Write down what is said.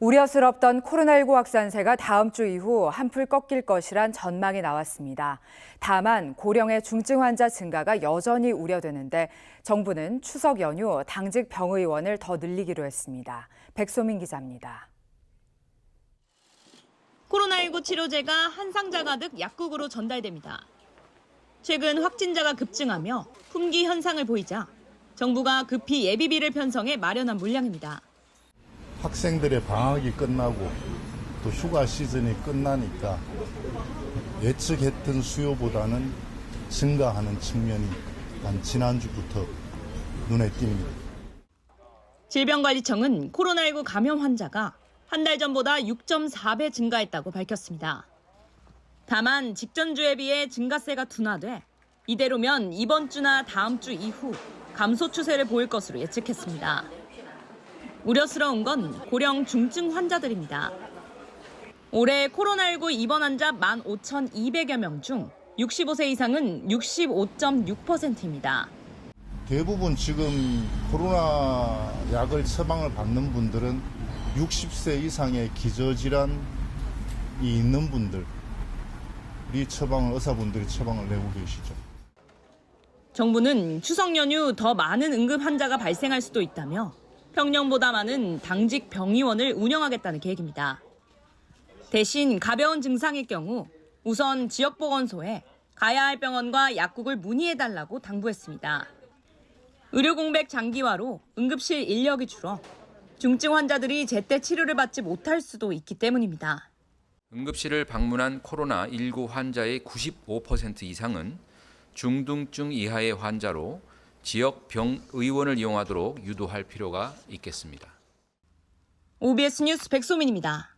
우려스럽던 코로나19 확산세가 다음 주 이후 한풀 꺾일 것이란 전망이 나왔습니다. 다만 고령의 중증 환자 증가가 여전히 우려되는데 정부는 추석 연휴 당직 병의원을 더 늘리기로 했습니다. 백소민 기자입니다. 코로나19 치료제가 한 상자 가득 약국으로 전달됩니다. 최근 확진자가 급증하며 품귀 현상을 보이자 정부가 급히 예비비를 편성해 마련한 물량입니다. 학생들의 방학이 끝나고 또 휴가 시즌이 끝나니까 예측했던 수요보다는 증가하는 측면이 한 지난주부터 눈에 띕니다. 질병관리청은 코로나19 감염 환자가 한 달 전보다 6.4배 증가했다고 밝혔습니다. 다만 직전 주에 비해 증가세가 둔화돼 이대로면 이번 주나 다음 주 이후 감소 추세를 보일 것으로 예측했습니다. 우려스러운 건 고령 중증 환자들입니다. 올해 코로나19 입원 환자 15,200여 명 중 65세 이상은 65.6%입니다. 대부분 지금 코로나 약을 처방을 받는 분들은 60세 이상의 기저질환이 있는 분들, 이 처방을 의사분들이 처방을 내고 계시죠. 정부는 추석 연휴 더 많은 응급 환자가 발생할 수도 있다며 평년보다 많은 당직 병의원을 운영하겠다는 계획입니다. 대신 가벼운 증상의 경우 우선 지역보건소에 가야 할 병원과 약국을 문의해달라고 당부했습니다. 의료 공백 장기화로 응급실 인력이 줄어 중증 환자들이 제때 치료를 받지 못할 수도 있기 때문입니다. 응급실을 방문한 코로나19 환자의 95% 이상은 중등증 이하의 환자로 지역 병 의원을 이용하도록 유도할 필요가 있겠습니다. OBS 뉴스 백소민입니다.